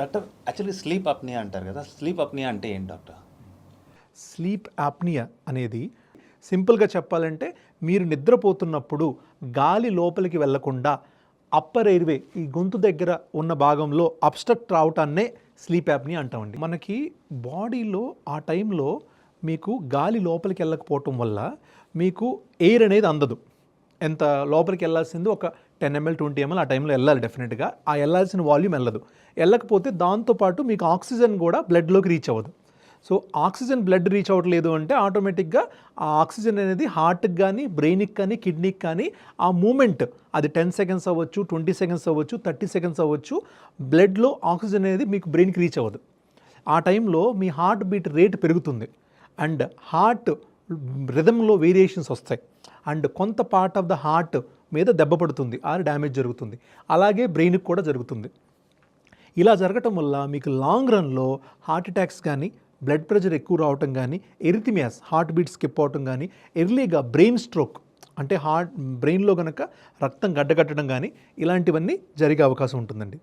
Doctor actually sleep apnea అంటారు కదా sleep apnea అంటే ఏంటి డాక్టర్? స్లీప్ యాప్నియా అనేది సింపుల్గా చెప్పాలంటే మీరు నిద్రపోతున్నప్పుడు గాలి లోపలికి వెళ్ళకుండా అప్పర్ ఎయిర్వే ఈ గొంతు దగ్గర ఉన్న భాగంలో అబ్స్ట్రక్ట్ రావటాన్నే స్లీప్ యాప్ని అంటామండి. మనకి బాడీలో ఆ టైంలో మీకు గాలి లోపలికి వెళ్ళకపోవటం వల్ల మీకు ఎయిర్ అనేది అందదు. ఎంత లోపలికి వెళ్ళాల్సింది ఒక టెన్ ఎంఎల్ ట్వంటీ ఎంఎల్ ఆ టైంలో వెళ్ళాలి డెఫినెట్గా. ఆ వెళ్ళాల్సిన వాల్యూమ్ వెళ్ళదు. వెళ్ళకపోతే దాంతోపాటు మీకు ఆక్సిజన్ కూడా బ్లడ్లోకి రీచ్ అవ్వదు. సో ఆక్సిజన్ బ్లడ్ రీచ్ అవ్వట్లేదు అంటే ఆటోమేటిక్గా ఆ ఆక్సిజన్ అనేది హార్ట్కి కానీ బ్రెయిన్కి కానీ కిడ్నీకి కానీ ఆ మూమెంట్ అది టెన్ సెకండ్స్ అవ్వచ్చు ట్వంటీ సెకండ్స్ అవ్వచ్చు థర్టీ సెకండ్స్ అవ్వచ్చు బ్లడ్లో ఆక్సిజన్ అనేది మీకు బ్రెయిన్కి రీచ్ అవ్వదు. ఆ టైంలో మీ హార్ట్ బీట్ రేట్ పెరుగుతుంది. అండ్ హార్ట్ రిథంలో వేరియేషన్స్ వస్తాయి. అండ్ కొంత పార్ట్ ఆఫ్ ద హార్ట్ మీద దెబ్బ పడుతుంది. ఆర్ డ్యామేజ్ జరుగుతుంది. అలాగే బ్రెయిన్కి కూడా జరుగుతుంది. ఇలా జరగటం వల్ల మీకు లాంగ్ రన్లో హార్ట్ అటాక్స్ కానీ బ్లడ్ ప్రెషర్ ఎక్కువ రావటం కానీ ఎరిథిమియాస్ హార్ట్ బీట్ స్కిప్ అవటం కానీ ఎర్లీగా బ్రెయిన్ స్ట్రోక్ అంటే హార్ట్ బ్రెయిన్లో కనుక రక్తం గడ్డకట్టడం కానీ ఇలాంటివన్నీ జరిగే అవకాశం ఉంటుందండి.